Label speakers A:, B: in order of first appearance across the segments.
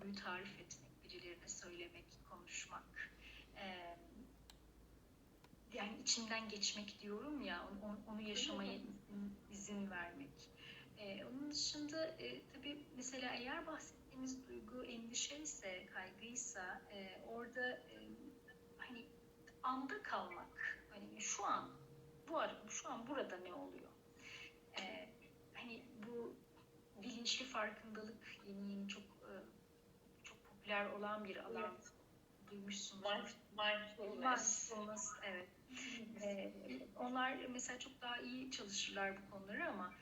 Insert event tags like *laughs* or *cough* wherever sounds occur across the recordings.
A: duyguyu tarif etmek, birilerine söylemek, konuşmak. Ee, yani içimden geçmek diyorum ya, onu, onu yaşamaya izin, izin vermek. Ee, onun dışında e, tabii mesela eğer bahsettiğimiz duygu endişe ise, kaygıysa e, orada e, hani anda kalmak, hani şu an, bu şu an burada ne oluyor? Ee, hani bu bilinçli farkındalık yeni yeni e, çok popüler olan bir alan
B: Evet.
A: duymuşsunuz.
B: Mindfulness.
A: Mindfulness, evet. Ee, onlar mesela çok daha iyi çalışırlar bu konuları ama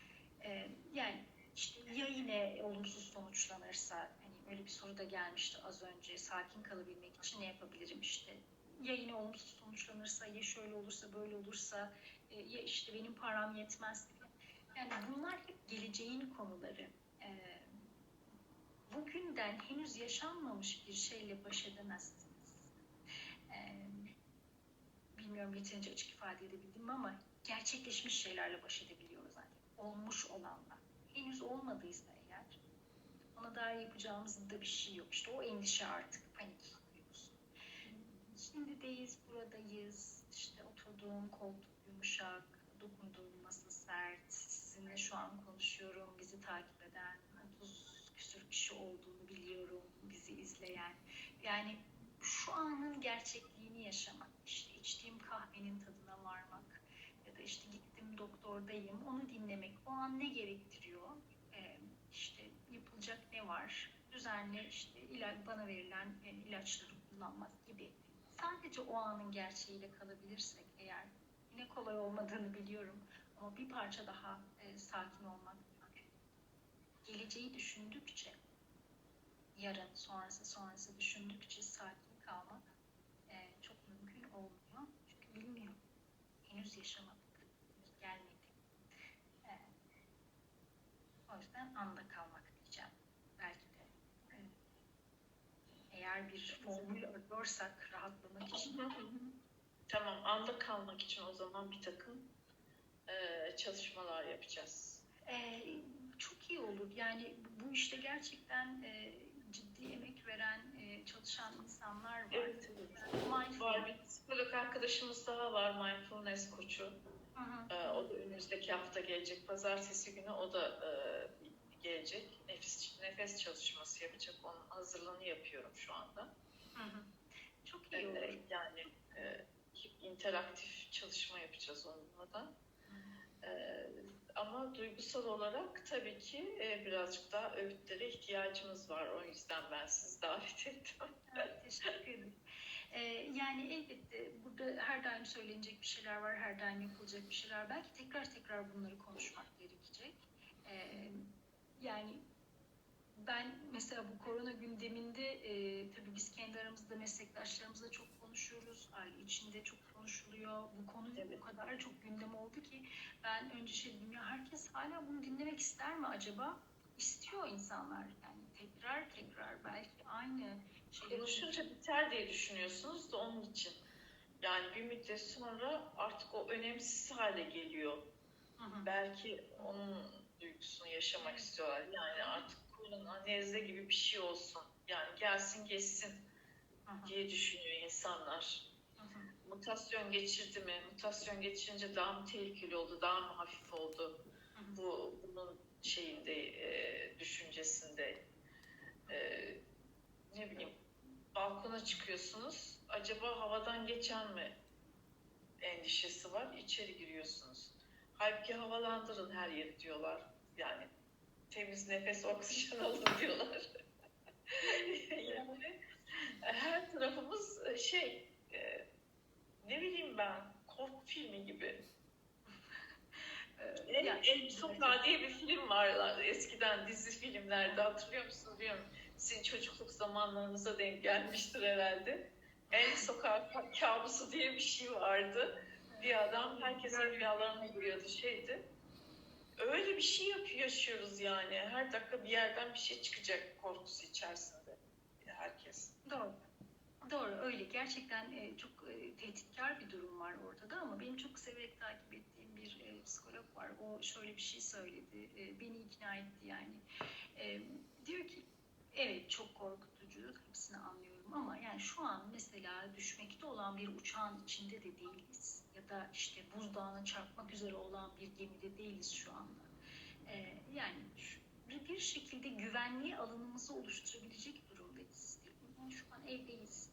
A: e, yani işte ya yine olumsuz sonuçlanırsa hani öyle bir soru da gelmişti az önce sakin kalabilmek için ne yapabilirim işte ya yine olumsuz sonuçlanırsa ya şöyle olursa böyle olursa e, ya işte benim param yetmez gibi. Yani bunlar hep geleceğin konuları. Bugünden henüz yaşanmamış bir şeyle baş edemezsiniz. Ee, bilmiyorum yeterince açık ifade edebildim ama gerçekleşmiş şeylerle baş edebiliyoruz zaten. Olmuş olanla. Henüz olmadıysa eğer ona dair yapacağımız da bir şey yok. İşte o endişe artık panik duygusu. Şimdideyiz, buradayız. İşte oturduğum koltuk yumuşak, dokunduğum masa sert. Sizinle şu an konuşuyorum. Bizi takip eden 30 küsur kişi olduğunu biliyorum. Bizi izleyen. Yani şu anın gerçekliğini yaşamak. İşte içtiğim kahvenin tadına varmak. Ya da işte gittim doktordayım. Onu dinlemek. O an ne gerektiriyor? Ee, işte yapılacak ne var? Düzenli işte ilaç, bana verilen e, ilaçları kullanmak gibi. Sadece o anın gerçeğiyle kalabilirsek eğer yine kolay olmadığını biliyorum ama bir parça daha e, sakin olmak. Geleceği düşündükçe yarın sonrası sonrası düşündükçe sakin kalmak e, çok mümkün olmuyor. Çünkü bilmiyor. Henüz yaşamadık. Henüz gelmedi. E, o yüzden anda kalmak diyeceğim. Belki de e, eğer bir formül arıyorsak rahatlamak için
B: Tamam, anda kalmak için o zaman bir takım e, çalışmalar yapacağız.
A: Ee, çok iyi olur. Yani bu işte gerçekten e, ciddi emek veren, e, çalışan insanlar var.
B: Evet,
A: Mindful.
B: Var bir psikolog arkadaşımız daha var, mindfulness koçu.
A: Hı hı.
B: E, o da önümüzdeki hafta gelecek. Pazartesi günü o da e, gelecek. Nefes nefes çalışması yapacak. Onun hazırlığını yapıyorum şu anda.
A: Hı hı. Çok iyi olur.
B: E, yani e, interaktif çalışma yapacağız onunla da. Ee, ama duygusal olarak tabii ki e, birazcık daha öğütlere ihtiyacımız var. O yüzden ben sizi *laughs* davet ettim.
A: Evet, teşekkür ederim. Ee, yani elbette burada her daim söylenecek bir şeyler var, her daim yapılacak bir şeyler. Belki tekrar tekrar bunları konuşmak gerekecek. Ee, yani ben mesela bu korona gündeminde e, tabii biz kendi aramızda meslektaşlarımızla çok konuşuyoruz. Aile içinde çok konuşuluyor. Bu konu
B: Evet.
A: o kadar çok gündem oldu ki ben önce şey dedim ya herkes hala bunu dinlemek ister mi acaba? İstiyor insanlar yani tekrar tekrar belki aynı şeyleri
B: Konuşunca biter diye düşünüyorsunuz da onun için. Yani bir müddet sonra artık o önemsiz hale geliyor.
A: Hı hı.
B: Belki onun duygusunu yaşamak istiyorlar. Yani artık korona, nezle gibi bir şey olsun. Yani gelsin geçsin diye düşünüyor insanlar. Mutasyon geçirdi mi? Mutasyon geçirince daha mı tehlikeli oldu? Daha mı hafif oldu? Bu bunun şeyinde e, düşüncesinde e, ne bileyim balkona çıkıyorsunuz. Acaba havadan geçen mi endişesi var? İçeri giriyorsunuz. Halbuki havalandırın her yeri diyorlar. Yani temiz nefes oksijen alın diyorlar. yani her tarafımız e, şey e, ne bileyim ben korku filmi gibi. El,
A: yani-
B: El Sokağı diye bir film varlar eskiden dizi filmlerde hatırlıyor musunuz bilmiyorum. Sizin çocukluk zamanlarınıza denk gelmiştir herhalde. El Sokağı ka- kabusu diye bir şey vardı. Bir adam herkesin rüyalarına giriyordu şeydi. Öyle bir şey yaşıyoruz yani. Her dakika bir yerden bir şey çıkacak korkusu içerisinde herkes.
A: Doğru. Doğru öyle. Gerçekten e, çok e, tehditkar bir durum var ortada ama benim çok severek takip ettiğim bir e, psikolog var. O şöyle bir şey söyledi. E, beni ikna etti yani. E, diyor ki evet çok korkutucu hepsini anlıyorum ama yani şu an mesela düşmekte olan bir uçağın içinde de değiliz ya da işte buzdağına çarpmak üzere olan bir gemide değiliz şu anda. Ee, yani bir, şekilde güvenli alanımızı oluşturabilecek durumdayız. Yani şu an evdeyiz.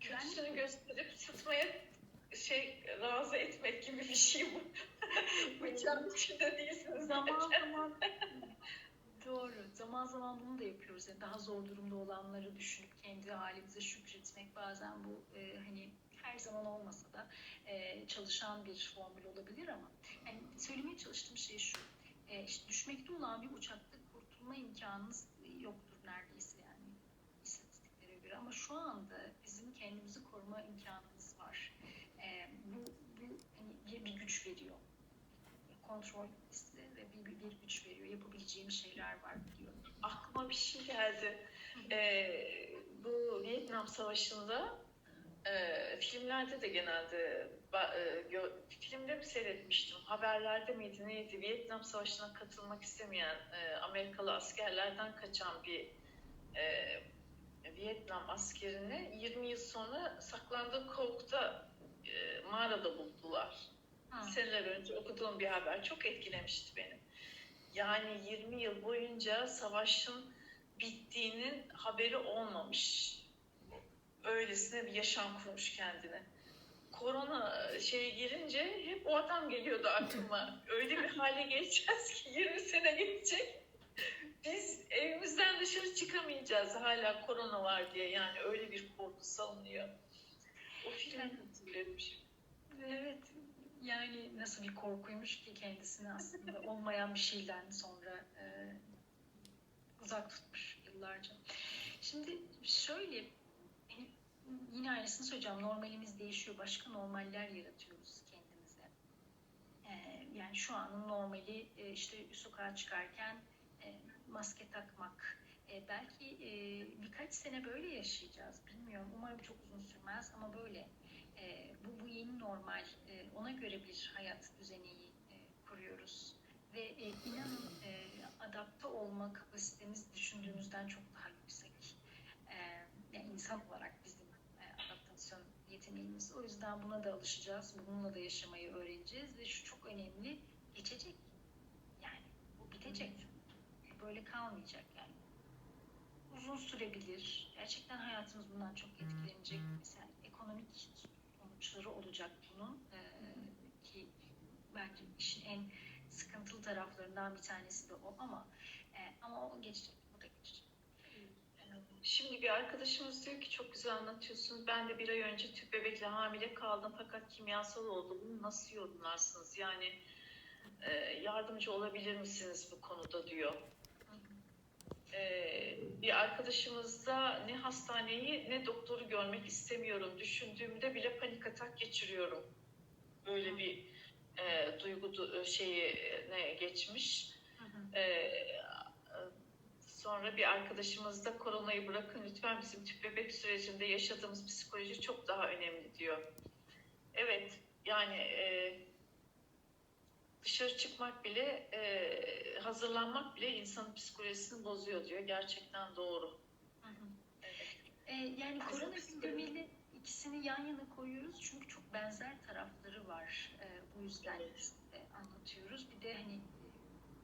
B: Kötüsünü gösterip tutmaya şey razı etmek gibi bir şey bu. *laughs* Bıçağın içinde değilsiniz.
A: zaman zaman *laughs* doğru. Zaman zaman bunu da yapıyoruz. Yani daha zor durumda olanları düşünüp kendi halimize şükretmek bazen bu e, hani her zaman olmasa da e, çalışan bir formül olabilir ama yani söylemeye çalıştığım şey şu. E, işte düşmekte olan bir uçakta kurtulma imkanınız yoktur neredeyse yani istatistiklere göre ama şu anda bizim kendimizi koruma imkanımız var. E, bu bu hani bir, güç veriyor kontrol size ve bir, bir, bir. Yapabileceğim şeyler var biliyorum.
B: Aklıma bir şey geldi. Ee, bu Vietnam Savaşı'nda e, filmlerde de genelde e, gö- filmde mi seyretmiştim? Haberlerde miydi neydi? Vietnam Savaşı'na katılmak istemeyen e, Amerikalı askerlerden kaçan bir e, Vietnam askerini 20 yıl sonra saklandığı kovukta e, mağarada buldular. Seneler önce okuduğum bir haber çok etkilemişti beni. Yani 20 yıl boyunca savaşın bittiğinin haberi olmamış. Öylesine bir yaşam kurmuş kendine. Korona şeye girince hep o adam geliyordu aklıma. *laughs* Öyle bir hale geleceğiz ki 20 sene geçecek. Biz evimizden dışarı çıkamayacağız hala korona var diye. Yani öyle bir korku salınıyor. O filmi hatırlamış.
A: Evet yani nasıl bir korkuymuş ki kendisini aslında *laughs* olmayan bir şeyden sonra e, uzak tutmuş yıllarca. Şimdi şöyle hani yine aynısını söyleyeceğim. Normalimiz değişiyor. Başka normaller yaratıyoruz kendimize. E, yani şu anın normali e, işte sokağa çıkarken e, maske takmak. E, belki e, birkaç sene böyle yaşayacağız. Bilmiyorum. Umarım çok uzun sürmez ama böyle. E, bu, bu yeni normal. E, ona göre bir hayat düzeni e, kuruyoruz. Ve e, inanın e, adapte olma kapasitemiz düşündüğümüzden çok daha yüksek. E, yani insan olarak bizim e, adaptasyon yeteneğimiz. O yüzden buna da alışacağız. Bununla da yaşamayı öğreneceğiz. Ve şu çok önemli. Geçecek. Yani bu bitecek. Böyle kalmayacak yani. Uzun sürebilir. Gerçekten hayatımız bundan çok etkilenecek. Mesela ekonomik sonuçları olacak bunun ee, ki bence işin en sıkıntılı taraflarından bir tanesi de o ama e, ama o geçecek, o da geçecek.
B: Şimdi bir arkadaşımız diyor ki çok güzel anlatıyorsunuz. Ben de bir ay önce tüp bebekle hamile kaldım fakat kimyasal oldu. Bunu nasıl yorumlarsınız? Yani e, yardımcı olabilir misiniz bu konuda diyor. E, bir arkadaşımız da ne hastaneyi ne doktoru görmek istemiyorum. Düşündüğümde bile panik atak geçiriyorum. Böyle bir e, duygu du- şeyi ne geçmiş.
A: Hı hı.
B: Ee, sonra bir arkadaşımız da koronayı bırakın lütfen bizim tüp bebek sürecinde yaşadığımız psikoloji çok daha önemli diyor. Evet yani e, dışarı çıkmak bile e, hazırlanmak bile insanın psikolojisini bozuyor diyor. Gerçekten doğru.
A: Hı hı. Ee, yani korona gündemiyle ikisini yan yana koyuyoruz çünkü çok benzer tarafları var. Ee, bu yüzden
B: Evet.
A: e, anlatıyoruz. Bir de hani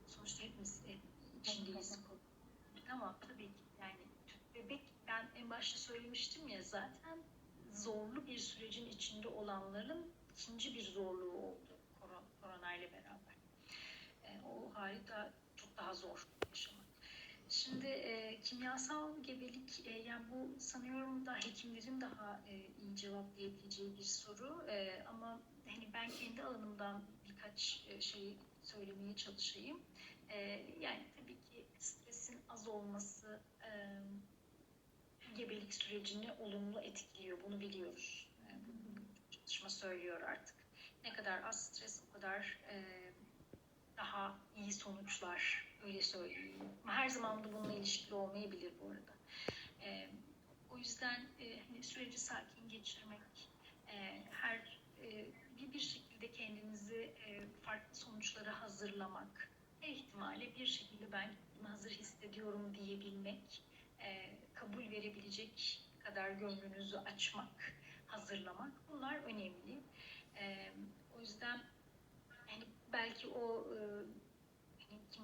A: sonuçta hepimiz e, içindeyiz. Ama tabii ki yani bebek ben en başta söylemiştim ya zaten zorlu bir sürecin içinde olanların ikinci bir zorluğu oldu koronayla beraber. E, o hali daha, çok daha zor yaşamak. Şimdi e, kimyasal gebelik e, yani bu sanıyorum da hekimlerin daha e, iyi cevaplayabileceği bir soru E, ama hani ben kendi alanımdan birkaç e, şey söylemeye çalışayım. E, yani tabii ki stresin az olması e, gebelik sürecini olumlu etkiliyor. Bunu biliyoruz. E, çalışma söylüyor artık. Ne kadar az stres o kadar e, daha iyi sonuçlar öyle söyleyeyim. Her zaman da bununla ilişkili olmayabilir bu arada. E, o yüzden e, hani süreci sakin geçirmek, e, her e, bir, bir şekilde kendinizi e, farklı sonuçlara hazırlamak, her ihtimale bir şekilde ben hazır hissediyorum diyebilmek, e, kabul verebilecek kadar gönlünüzü açmak, hazırlamak bunlar önemli. E, o yüzden hani belki o e,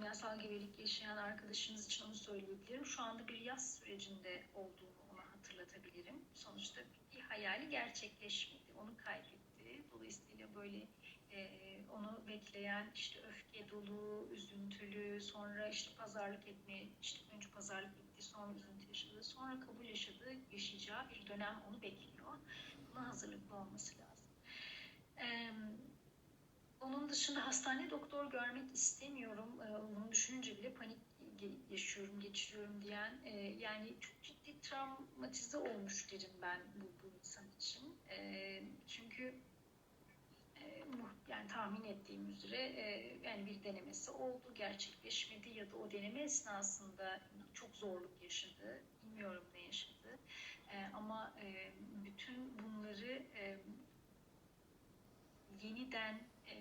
A: kimyasal gebelik yaşayan arkadaşınız için onu söyleyebilirim. Şu anda bir yaz sürecinde olduğunu ona hatırlatabilirim. Sonuçta bir hayali gerçekleşmedi, onu kaybetti. Dolayısıyla böyle e, onu bekleyen işte öfke dolu, üzüntülü, sonra işte pazarlık etmeye, işte önce pazarlık etti, sonra üzüntü yaşadı, sonra kabul yaşadı, yaşayacağı bir dönem onu bekliyor. Buna hazırlıklı olması lazım. Ee, onun dışında hastane doktor görmek istemiyorum. Ee, bunu düşününce bile panik yaşıyorum, geçiriyorum diyen, e, yani çok ciddi travmatize olmuş derim ben bu, bu insan için. E, çünkü e, yani tahmin ettiğim üzere e, yani bir denemesi oldu, gerçekleşmedi ya da o deneme esnasında çok zorluk yaşadı. Bilmiyorum ne yaşadı. E, ama e, bütün bunları e, yeniden e,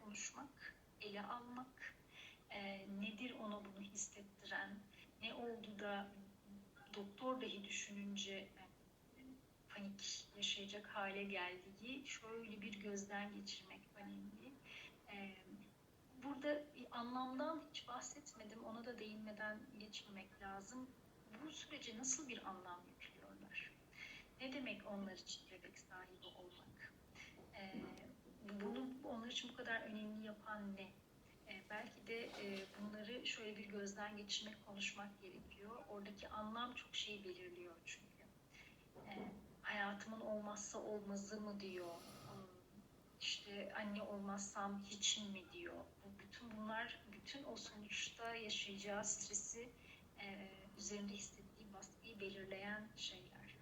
A: konuşmak, ele almak, e, nedir ona bunu hissettiren, ne oldu da doktor dahi düşününce e, panik yaşayacak hale geldiği şöyle bir gözden geçirmek önemli. E, burada anlamdan hiç bahsetmedim, ona da değinmeden geçmemek lazım. Bu sürece nasıl bir anlam yüklüyorlar? Ne demek onlar için bebek sahibi olmak? Bunu onlar için bu kadar önemli yapan ne? E, belki de e, bunları şöyle bir gözden geçirmek, konuşmak gerekiyor. Oradaki anlam çok şey belirliyor çünkü. E, hayatımın olmazsa olmazı mı diyor. İşte anne olmazsam hiç mi diyor. Bu bütün bunlar, bütün o sonuçta yaşayacağı stresi, e, üzerinde hissettiği baskıyı belirleyen şeyler.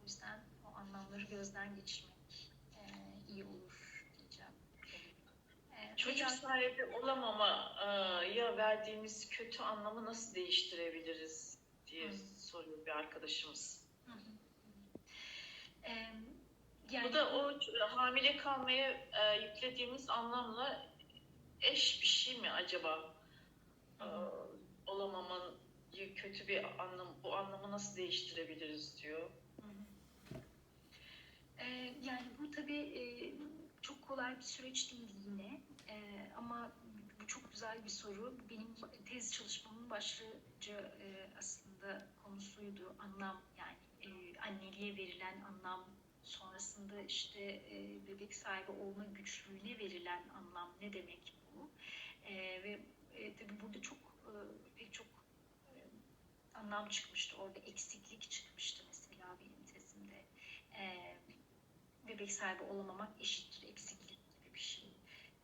A: O yüzden o anlamları gözden geçirmek e, iyi olur
B: Çocuk sahibi olamama e, ya verdiğimiz kötü anlamı nasıl değiştirebiliriz diye
A: Hı.
B: soruyor bir arkadaşımız.
A: Hı hı. Ee, yani
B: Bu da o hamile kalmaya e, yüklediğimiz anlamla eş bir şey mi acaba? E, olamamanın kötü bir anlam, bu anlamı nasıl değiştirebiliriz diyor.
A: Hı hı. Ee, yani bu tabii e, çok kolay bir süreç değil yine Ee, ama bu çok güzel bir soru. Benim tez çalışmamın başlıca e, aslında konusuydu anlam yani e, anneliğe verilen anlam sonrasında işte e, bebek sahibi olma güçlüğüne verilen anlam ne demek bu? E, ve e, tabii burada çok e, pek çok e, anlam çıkmıştı orada eksiklik çıkmıştı mesela benim tezimde e, bebek sahibi olamamak eşittir eksiklik gibi bir şey.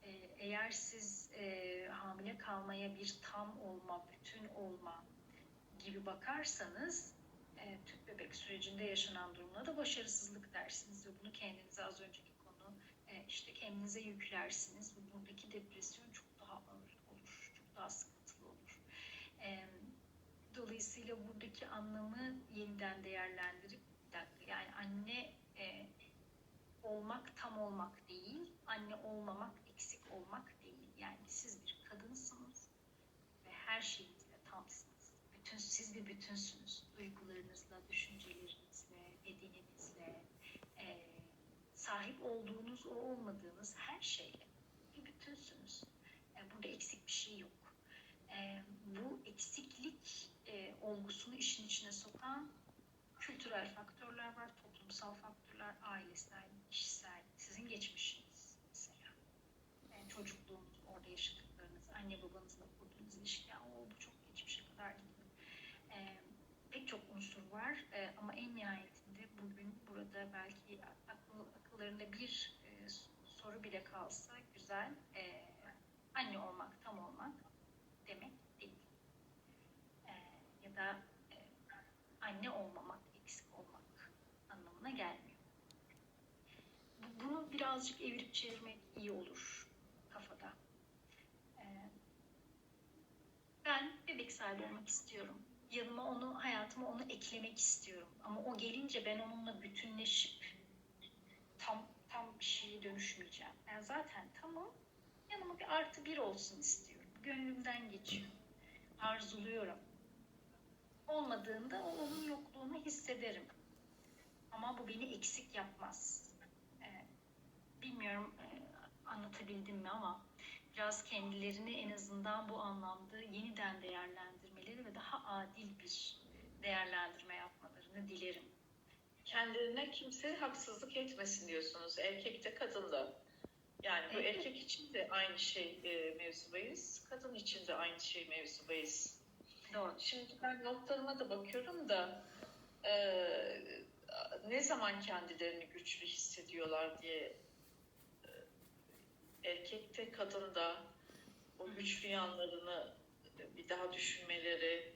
A: E, eğer siz e, hamile kalmaya bir tam olma, bütün olma gibi bakarsanız e, tüp bebek sürecinde yaşanan durumuna da başarısızlık dersiniz ve bunu kendinize az önceki konu e, işte kendinize yüklersiniz ve buradaki depresyon çok daha ağır olur, çok daha sıkıntılı olur. E, dolayısıyla buradaki anlamı yeniden değerlendirip yani anne e, olmak tam olmak değil, anne olmamak eksik olmak. Yani siz bir kadınsınız ve her şeyinizle tamsınız. Bütün, siz bir bütünsünüz. Duygularınızla, düşüncelerinizle, bedeninizle, e, sahip olduğunuz o olmadığınız her şeyle bir bütünsünüz. E, burada eksik bir şey yok. E, bu eksiklik e, olgusunu işin içine sokan kültürel faktörler var, toplumsal faktörler, ailesel, kişisel, sizin geçmişiniz mesela. Yani çocukluğunuz, yaşadıklarınız, anne babanızla kurduğunuz ilişki, o bu çok geçmişe kadar gidiyor. Ee, pek çok unsur var Ee, ama en nihayetinde bugün burada belki akıl, akıllarında bir e, soru bile kalsa güzel, e, anne olmak, tam olmak demek değil. Ee, ya da e, anne olmamak, eksik olmak anlamına gelmiyor. Bu- Bunu birazcık evirip çevirmek iyi olur kafada. Ee, ben bebek sahibi olmak istiyorum. Yanıma onu, hayatıma onu eklemek istiyorum. Ama o gelince ben onunla bütünleşip tam tam bir şeye dönüşmeyeceğim. Ben zaten tamam. Yanıma bir artı bir olsun istiyorum. Gönlümden geçiyor. Arzuluyorum. olmadığında o onun yokluğunu hissederim. Ama bu beni eksik yapmaz. Ee, bilmiyorum e, anlatabildim mi ama biraz kendilerini en azından bu anlamda yeniden değerlendirmeleri ve daha adil bir değerlendirme yapmalarını dilerim.
B: Kendilerine kimse haksızlık etmesin diyorsunuz. Erkek de kadın da. Yani bu
A: Evet.
B: erkek için de aynı şey e, mevzubayız. Kadın için de aynı şey mevzubayız.
A: Doğru.
B: Şimdi ben notlarıma da bakıyorum da e, ne zaman kendilerini güçlü hissediyorlar diye erkekte kadında o güçlü yanlarını bir daha düşünmeleri,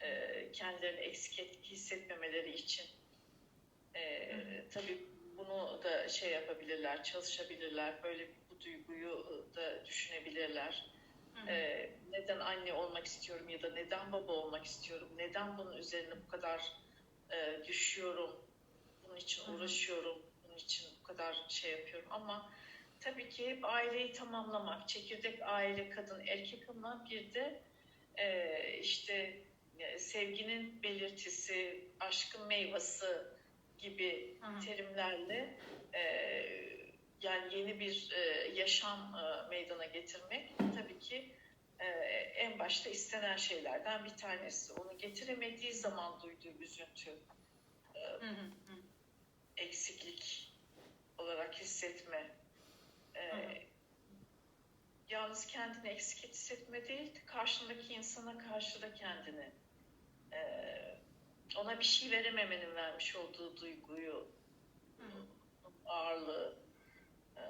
B: e, kendilerini eksik et- hissetmemeleri için e, tabii bunu da şey yapabilirler, çalışabilirler, böyle bu duyguyu da düşünebilirler. Ee, neden anne olmak istiyorum ya da neden baba olmak istiyorum? Neden bunun üzerine bu kadar e, düşüyorum? Bunun için uğraşıyorum. Bunun için bu kadar şey yapıyorum. Ama tabii ki aileyi tamamlamak, çekirdek aile kadın erkek ama bir de e, işte e, sevginin belirtisi, aşkın meyvesi gibi
A: Hı
B: terimlerle e, yani yeni bir e, yaşam e, meydana getirmek tabii ki e, en başta istenen şeylerden bir tanesi. Onu getiremediği zaman duyduğu üzüntü,
A: hı. Hı.
B: eksiklik olarak hissetme. E,
A: Hı hı.
B: yalnız kendini eksik hissetme değil, karşındaki insana karşı da kendini e, ona bir şey verememenin vermiş olduğu duyguyu,
A: Hı hı.
B: ağırlığı e,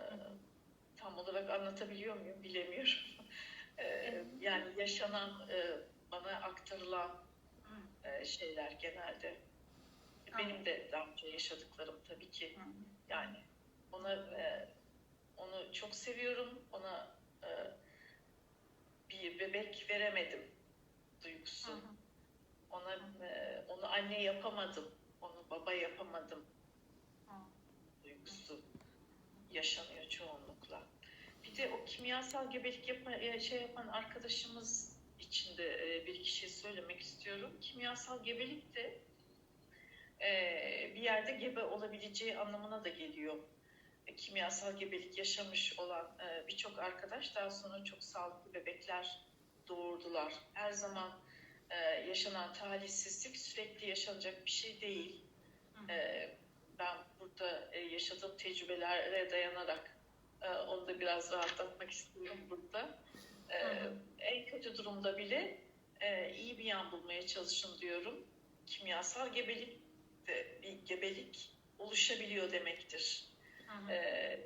B: tam olarak anlatabiliyor muyum bilemiyorum. *laughs* E, yani yaşanan e, bana aktarılan e, şeyler genelde. Benim de daha önce yaşadıklarım tabii ki. Yani ona e, onu çok seviyorum. Ona e, bir bebek veremedim duygusu.
A: Hı hı.
B: Ona e, onu anne yapamadım. Onu baba yapamadım
A: Hı.
B: duygusu yaşanıyor çoğunlukla. Bir de o kimyasal gebelik yapan, e, şey yapan arkadaşımız için de e, bir iki şey söylemek istiyorum. Kimyasal gebelik de e, bir yerde gebe olabileceği anlamına da geliyor. E, Kimyasal gebelik yaşamış olan e, birçok arkadaş daha sonra çok sağlıklı bebekler doğurdular. Her zaman e, yaşanan talihsizlik sürekli yaşanacak bir şey değil. E, ben burada e, yaşadığım tecrübelere dayanarak e, onu da biraz rahatlatmak istiyorum burada. E,
A: hı.
B: en kötü durumda bile e, iyi bir yan bulmaya çalışın diyorum. Kimyasal gebelik de bir gebelik oluşabiliyor demektir.
A: Hı hı.
B: E,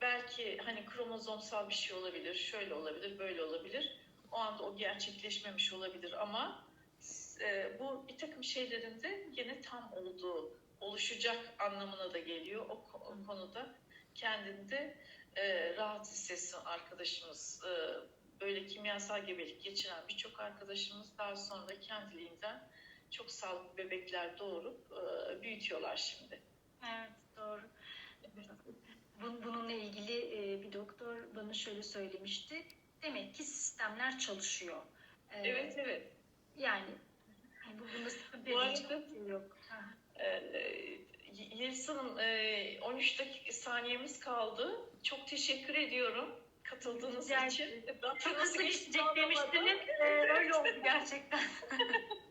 B: belki hani kromozomsal bir şey olabilir, şöyle olabilir, böyle olabilir. O anda o gerçekleşmemiş olabilir ama e, bu bir takım şeylerin de yine tam olduğu, oluşacak anlamına da geliyor. O, o konuda kendinde e, rahat hissetsin arkadaşımız. E, böyle kimyasal gebelik geçiren birçok arkadaşımız daha sonra kendiliğinden çok sağlıklı bebekler doğurup e, büyütüyorlar şimdi.
A: Evet doğru. Bun- Bununla ilgili e, bir doktor bana şöyle söylemişti. Demek ki sistemler çalışıyor. E,
B: Evet evet.
A: Yani hani bu bunda sıkıntı
B: Bu arada-
A: bir şey yok.
B: E, 13 dakika saniyemiz kaldı. Çok teşekkür ediyorum katıldığınız
A: Rica
B: için.
A: Çok
B: nasıl
A: hızlı
B: geçti
A: geçecek demiştiniz. Öyle oldu gerçekten. *laughs*